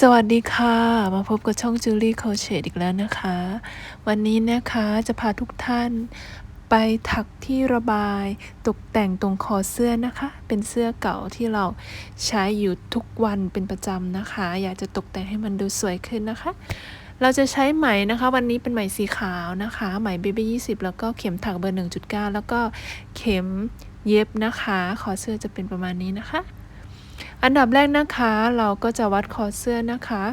สวัสดีค่ะ มาพบกับช่องจูลี่โคเชตอีกแล้วนะคะ วันนี้นะคะจะพาทุกท่านไปถักที่ระบายตกแต่งตรงคอเสื้อนะคะ เป็นเสื้อเก่าที่เราใช้อยู่ทุกวันเป็นประจำนะคะ อยากจะตกแต่งให้มันดูสวยขึ้นนะคะ เราจะใช้ไหมนะคะ วันนี้เป็นไหมสีขาวนะคะ ไหมเบบี้ยี่สิบแล้วก็เข็มถักเบอร์1.9แล้วก็เข็มเย็บนะคะ คอเสื้อจะเป็นประมาณนี้นะคะ อันดับแรกนะคะ เราก็จะวัดคอเสื้อนะคะ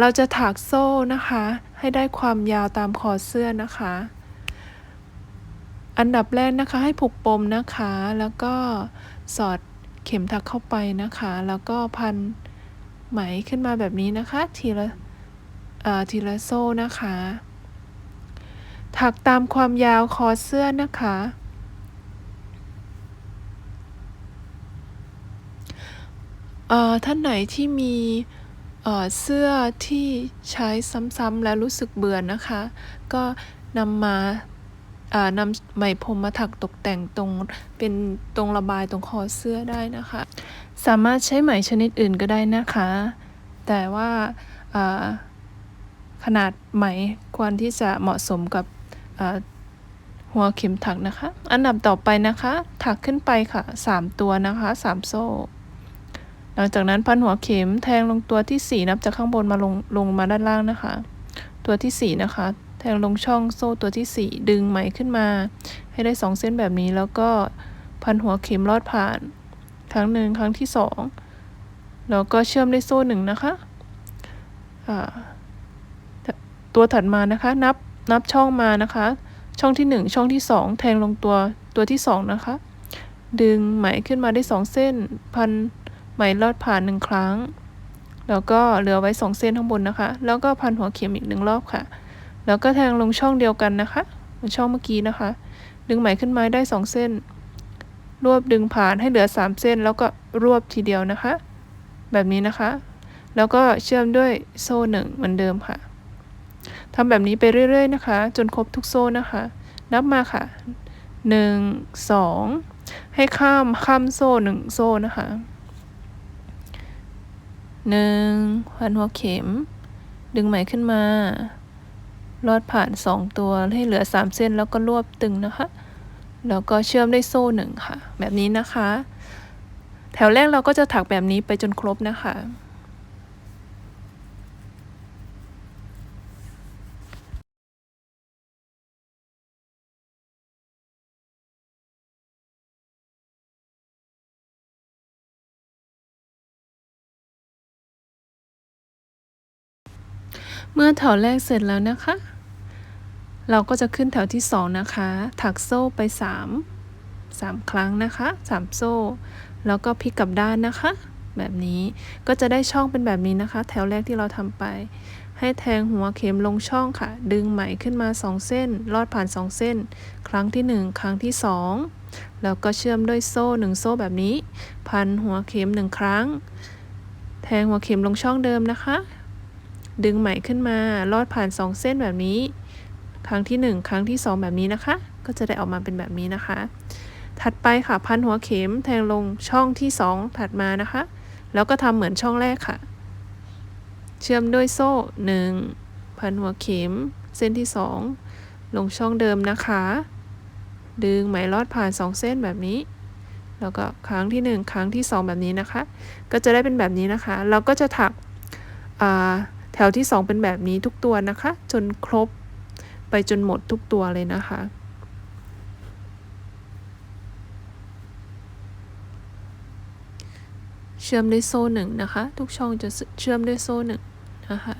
เราจะถักโซ่นะคะ ให้ได้ความยาวตามคอเสื้อนะคะ อันดับแรกนะคะให้ผูกปมนะคะ แล้วก็สอดเข็มถักเข้าไปนะคะ แล้วก็พันไหมขึ้นมาแบบนี้นะคะ ทีละทีละโซ่นะคะ ถักตามความยาวคอเสื้อนะคะ เอ่อท่านไหนที่มีเอ่อเสื้อที่ใช้ซ้ำๆแล้วรู้สึกเบื่อนะคะ ก็นำมาอ่านำไหมพรมมาถักตกแต่งตรงเป็นตรงระบายตรงคอเสื้อได้นะคะ สามารถใช้ไหมชนิดอื่นก็ได้นะคะ แต่ว่าขนาดไหมควรที่จะเหมาะสมกับหัวเข็มถักนะคะ อันดับต่อไปนะคะ ถักขึ้นไปค่ะ 3 ตัวนะคะ 3 โซ่ หลังจากนั้นพันหัวเข็มแทงลงตัวที่ 4 นับจากข้างบนมาลงลงมาด้านล่างนะคะ ตัวที่ 4 นะคะ แทงลงช่องโซ่ตัวที่ 4 ดึงไหมขึ้นมา ให้ได้ 2 เส้นแบบนี้แล้วก็พันหัวเข็มลอดผ่าน ครั้งหนึ่งครั้งที่ 2 แล้วก็เชื่อมด้วยโซ่หนึ่งนะคะตัวถัดมานะคะนับนับช่องมานะคะ ช่องที่ 1 ช่องที่ 2 แทงลงตัวตัวที่ 2 นะคะ ดึงไหมขึ้นมาได้ 2 เส้นพัน ไหมลอดผ่านหนึ่งครั้ง แล้วก็เหลือไว้สองเส้นข้างบนนะคะ แล้วก็พันหัวเข็มอีกหนึ่งรอบค่ะ แล้วก็แทงลงช่องเดียวกันนะคะเหมือนช่องเมื่อกี้นะคะ ดึงไหมขึ้นมาได้สองเส้น รวบดึงผ่านให้เหลือสามเส้น แล้วก็รวบทีเดียวนะคะ แบบนี้นะคะ แล้วก็เชื่อมด้วยโซ่หนึ่งเหมือนเดิมค่ะทำแบบนี้ไปเรื่อย ๆ นะคะ จนครบทุกโซ่นะคะ นับมาค่ะหนึ่งสองให้ข้ามข้ามโซ่หนึ่งโซ่นะคะ หนึ่งพันหัวเข็ม ดึงไหมขึ้นมา ลอดผ่านสองตัวให้เหลือสามเส้นแล้วก็รวบตึงนะคะ แล้วก็เชื่อมด้วยโซ่หนึ่งค่ะ แบบนี้นะคะ แถวแรกเราก็จะถักแบบนี้ไปจนครบนะคะ เมื่อแถวแรกเสร็จแล้วนะคะ เราก็จะขึ้นแถวที่สองนะคะ ถักโซ่ไปสามสามครั้งนะคะสามโซ่ แล้วก็พลิกกลับด้านนะคะ แบบนี้ก็จะได้ช่องเป็นแบบนี้นะคะ แถวแรกที่เราทำไป ให้แทงหัวเข็มลงช่องค่ะ ดึงไหมขึ้นมา 2 เส้น ลอดผ่าน 2 เส้น ครั้งที่ 1 ครั้งที่ 2 แล้วก็เชื่อมด้วยโซ่ 1 โซ่แบบนี้ พันหัวเข็ม 1 ครั้ง แทงหัวเข็มลงช่องเดิมนะคะ ดึงไหมขึ้นมา ลอดผ่าน 2 เส้นแบบนี้ ครั้งที่ 1 ครั้งที่ 2 แบบนี้นะคะ ก็จะได้ออกมาเป็นแบบนี้นะคะ ถัดไปค่ะพันหัวเข็มแทงลงช่องที่ 2 ถัดมานะคะ แล้วก็ทำเหมือนช่องแรกค่ะ เชื่อมด้วยโซ่ 1 พันหัวเข็ม เส้นที่ 2 ลงช่องเดิมนะคะ ดึงไหมลอดผ่าน 2 เส้นแบบนี้แล้วก็ครั้งที่ 1 ครั้งที่ 2 แบบนี้นะคะ ก็จะได้เป็นแบบนี้นะคะ เราก็จะถักอ่า แถวที่ 2 เป็นแบบนี้ทุกตัวนะคะ จนครบไปจนหมดทุกตัวเลยนะคะ เชื่อมด้วยโซ่หนึ่งนะคะ ทุกช่องจะเชื่อมด้วยโซ่หนึ่งนะคะ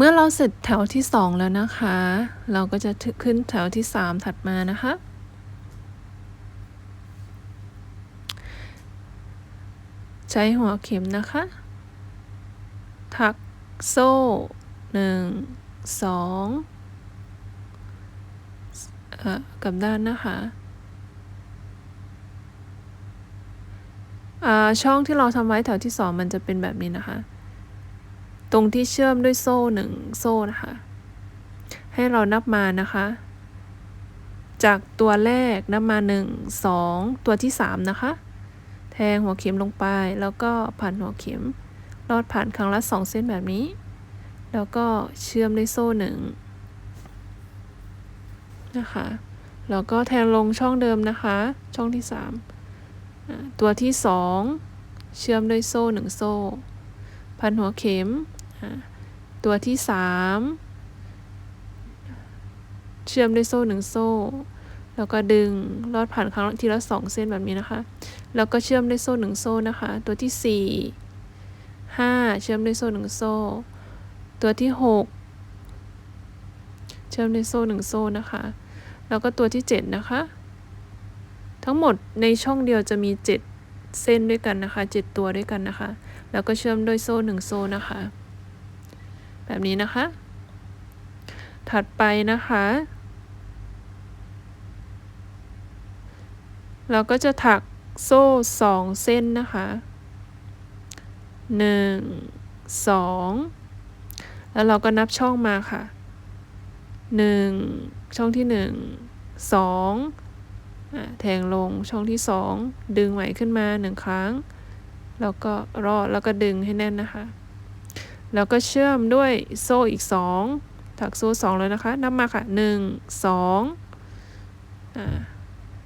เมื่อเราเสร็จแถวที่ 2 แล้วนะคะ เราก็จะขึ้นแถวที่ 3 ถัดมานะคะ ใช้หัวเข็มนะคะถักโซ่1 2เอ่อกลับด้านนะคะอ่าช่องที่เราทำไว้แถวที่สองมันจะเป็นแบบนี้นะคะ ตรงที่เชื่อมด้วยโซ่หนึ่งโซ่นะคะ ให้เรานับมานะคะ จากตัวแรกนับมาหนึ่งสองตัวที่สามนะคะ แทงหัวเข็มลงไป แล้วก็ผ่านหัวเข็ม ลอดผ่านครั้งละสองเส้นแบบนี้ แล้วก็เชื่อมด้วยโซ่หนึ่งนะคะ แล้วก็แทงลงช่องเดิมนะคะ ช่องที่สามตัวที่สองเชื่อมด้วยโซ่หนึ่งโซ่ พันหัวเข็ม ตัวที่สามเชื่อมด้วยโซ่หนึ่งโซ่ แล้วก็ดึงลอดผ่านครั้งทีละสองเส้นแบบนี้นะคะ แล้วก็เชื่อมด้วยโซ่หนึ่งโซ่นะคะ ตัวที่สี่ห้าเชื่อมด้วยโซ่หนึ่งโซ่ ตัวที่หกเชื่อมด้วยโซ่หนึ่งโซ่นะคะ แล้วก็ตัวที่เจ็ดนะคะ ทั้งหมดในช่องเดียวจะมีเจ็ดเส้นด้วยกันนะคะเจ็ดตัวด้วยกันนะคะ แล้วก็เชื่อมด้วยโซ่หนึ่งโซ่นะคะ แบบนี้นะคะ ถัดไปนะคะ เราก็จะถักโซ่สองเส้นนะคะหนึ่งสองแล้วเราก็นับช่องมาค่ะหนึ่งช่องที่หนึ่งสองแทงลงช่องที่สองดึงไหวขึ้นมาหนึ่งครั้ง แล้วก็รอดแล้วก็ดึงให้แน่นนะคะ แล้วก็เชื่อมด้วยโซ่อีกสองถักโซ่สองเลยนะคะนับมาค่ะหนึ่งสองอ่า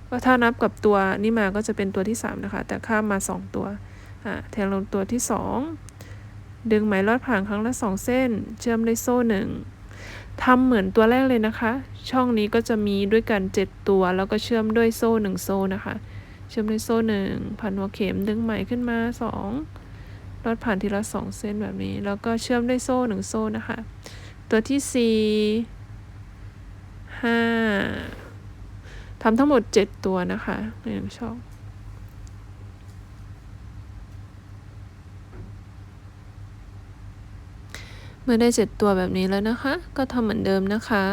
ก็ถ้านับกับตัวนี่มาก็จะเป็นตัวที่ 3 นะคะ แต่ข้ามมา 2 ตัวอ่าแทงลงตัวที่ 2 ดึงไหมลอดผ่านครั้งละ 2 เส้น เชื่อมด้วยโซ่หนึ่งทำเหมือนตัวแรกเลยนะคะ ช่องนี้ก็จะมีด้วยกัน 7 ตัว แล้วก็เชื่อมด้วยโซ่ 1 โซ่นะคะ เชื่อมด้วยโซ่หนึ่งผ่านหัวเข็มดึงไหมขึ้นมา 2 ลอดผ่านทีละ2เส้นแบบนี้ แล้วก็เชื่อมด้วยโซ่1โซ่นะคะ ตัวที่4 5ทำทั้งหมด7ตัวนะคะในหนึ่งช่องเมื่อได้7ตัวแบบนี้แล้วนะคะ ก็ทำเหมือนเดิมนะคะ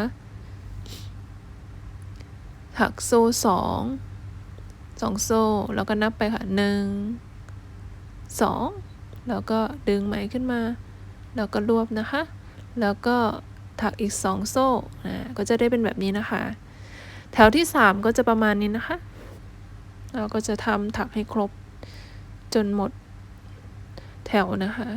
ถักโซ่สองสองโซ่ แล้วก็นับไปค่ะหนึ่งสอง แล้วก็ดึงไหมขึ้นมา แล้วก็รวบนะคะ แล้วก็ถักอีก 2 โซ่นะก็จะได้เป็นแบบนี้นะคะ แถวที่ 3 ก็จะประมาณนี้นะคะ เราก็จะทำถักให้ครบจนหมดแถวนะคะ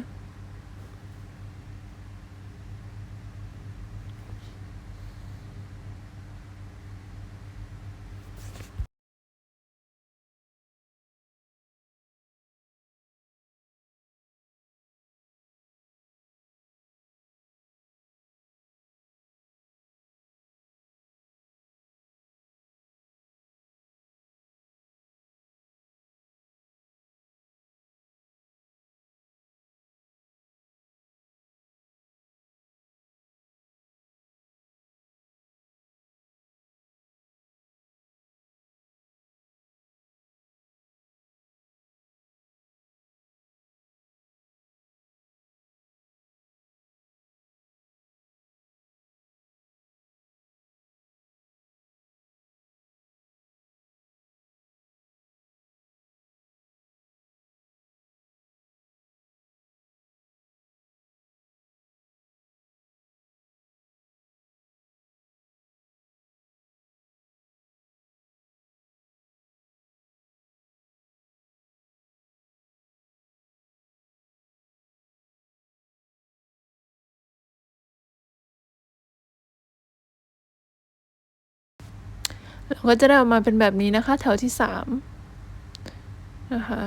เราก็จะได้ออกมาเป็นแบบนี้นะคะ แถวที่สามนะคะ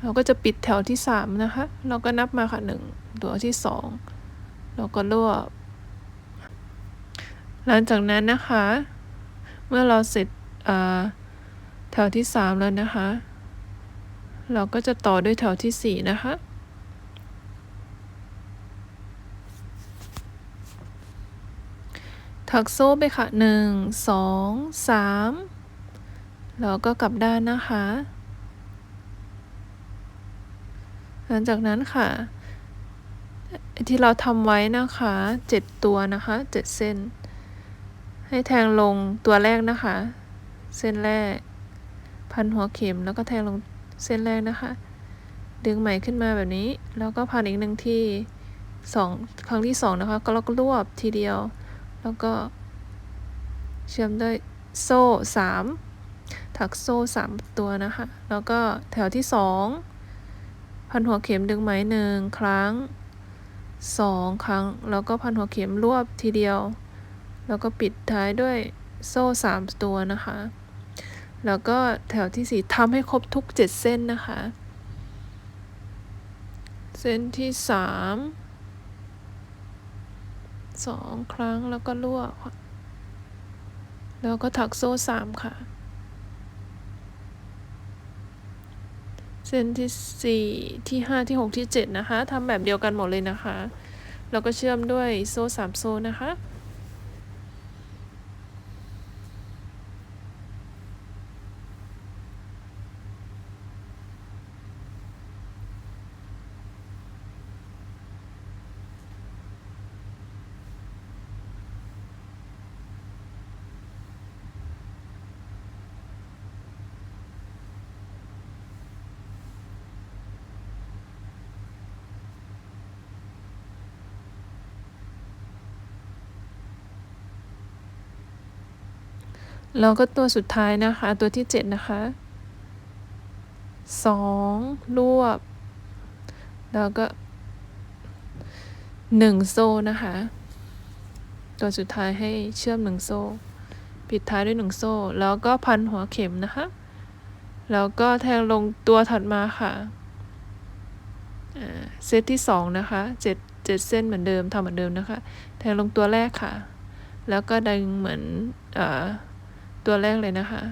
เราก็จะปิดแถวที่สามนะคะ เราก็นับมาค่ะหนึ่งตัวที่สองเราก็รวบ หลังจากนั้นนะคะ เมื่อเราเสร็จแถวที่สามแล้วนะคะ เราก็จะต่อด้วยแถวที่สี่นะคะ ถักโซ่ไปค่ะหนึ่งสองสามแล้วก็กลับด้านนะคะ หลังจากนั้นค่ะ ที่เราทำไว้นะคะเจ็ดตัวนะคะเจ็ดเส้น ให้แทงลงตัวแรกนะคะ เส้นแรก พันหัวเข็มแล้วก็แทงลงเส้นแรกนะคะ ดึงไหมขึ้นมาแบบนี้ แล้วก็พันอีกหนึ่งที่สองครั้งที่สองนะคะ ก็แล้วก็รวบทีเดียว แล้วก็เชื่อมด้วยโซ่สามถักโซ่สามตัวนะคะ แล้วก็แถวที่สองพันหัวเข็มดึงไหมหนึ่งครั้งสองครั้ง แล้วก็พันหัวเข็มรวบทีเดียว แล้วก็ปิดท้ายด้วยโซ่สามตัวนะคะ แล้วก็แถวที่สี่ทำให้ครบทุกเจ็ดเส้นนะคะ เส้นที่สาม สองครั้งแล้วก็รวบค่ะแล้วก็ถักโซ่สามค่ะ เส้นที่สี่ที่ห้าที่หกที่เจ็ดนะคะทำแบบเดียวกันหมดเลยนะคะ แล้วก็เชื่อมด้วยโซ่สามโซ่นะคะ แล้วก็ตัวสุดท้ายนะคะ ตัวที่เจ็ดนะคะสองรวบ แล้วก็หนึ่งโซ่นะคะ ตัวสุดท้ายให้เชื่อมหนึ่งโซ่ ปิดท้ายด้วยหนึ่งโซ่ แล้วก็พันหัวเข็มนะคะ แล้วก็แทงลงตัวถัดมาค่ะเซตที่สองนะคะเจ็ดเจ็ดเส้นเหมือนเดิมทำเหมือนเดิมนะคะ แทงลงตัวแรกค่ะ แล้วก็ดึงเหมือนอ่า ตัวแรกเลยนะคะ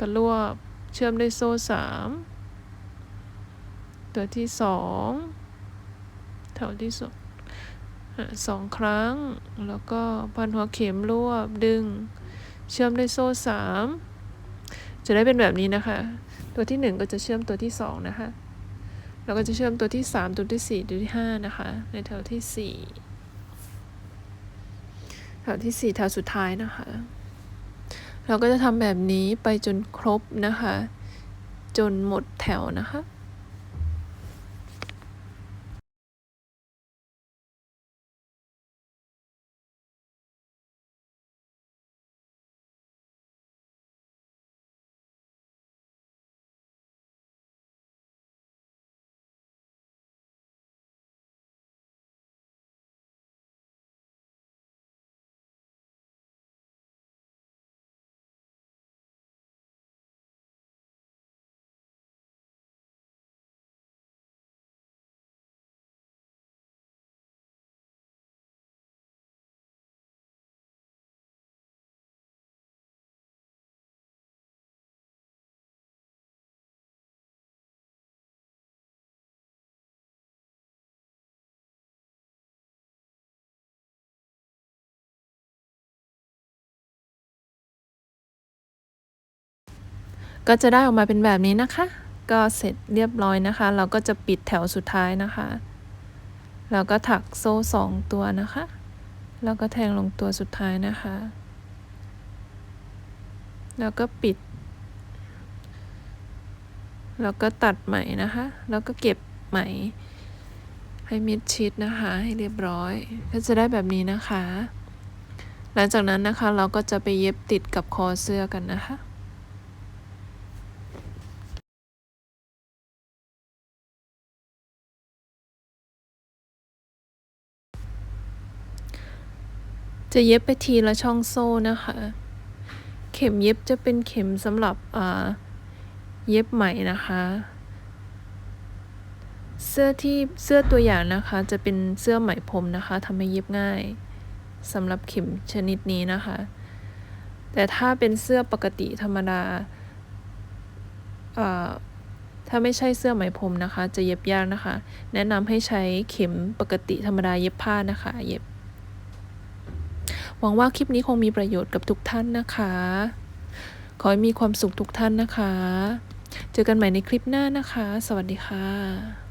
ก็รวบเชื่อมด้วยโซ่สามตัวที่สองแถวที่สองสองครั้ง แล้วก็พันหัวเข็มรวบดึง เชื่อมด้วยโซ่สามจะได้เป็นแบบนี้นะคะ ตัวที่หนึ่งก็จะเชื่อมตัวที่สองนะคะแล้วก็จะเชื่อมตัวที่สามตัวที่สี่ตัวที่ห้านะคะ ในแถวที่สี่แถวที่สี่แถวสุดท้ายนะคะ เราก็จะทำแบบนี้ไปจนครบนะคะ จนหมดแถวนะคะ ก็จะได้ออกมาเป็นแบบนี้นะคะ ก็เสร็จเรียบร้อยนะคะ เราก็จะปิดแถวสุดท้ายนะคะ แล้วก็ถักโซ่สองตัวนะคะ แล้วก็แทงลงตัวสุดท้ายนะคะ แล้วก็ปิด แล้วก็ตัดไหมนะคะ แล้วก็เก็บไหมให้มิดชิดนะคะ ให้เรียบร้อย ก็จะได้แบบนี้นะคะ หลังจากนั้นนะคะเราก็จะไปเย็บติดกับคอเสื้อกันนะคะ จะเย็บไปทีละช่องโซ่นะคะ เข็มเย็บจะเป็นเข็มสำหรับเย็บไหมนะคะ เสื้อที่เสื้อตัวอย่างนะคะจะเป็นเสื้อไหมพรมนะคะทำให้เย็บง่ายสำหรับเข็มชนิดนี้นะคะ แต่ถ้าเป็นเสื้อปกติธรรมดาถ้าไม่ใช่เสื้อไหมพรมนะคะ จะเย็บยากนะคะ แนะนำให้ใช้เข็มปกติธรรมดาเย็บผ้านะคะ เย็บ หวังว่าคลิปนี้คงมีประโยชน์กับทุกท่านนะคะ ขอให้มีความสุขทุกท่านนะคะ เจอกันใหม่ในคลิปหน้านะคะ สวัสดีค่ะ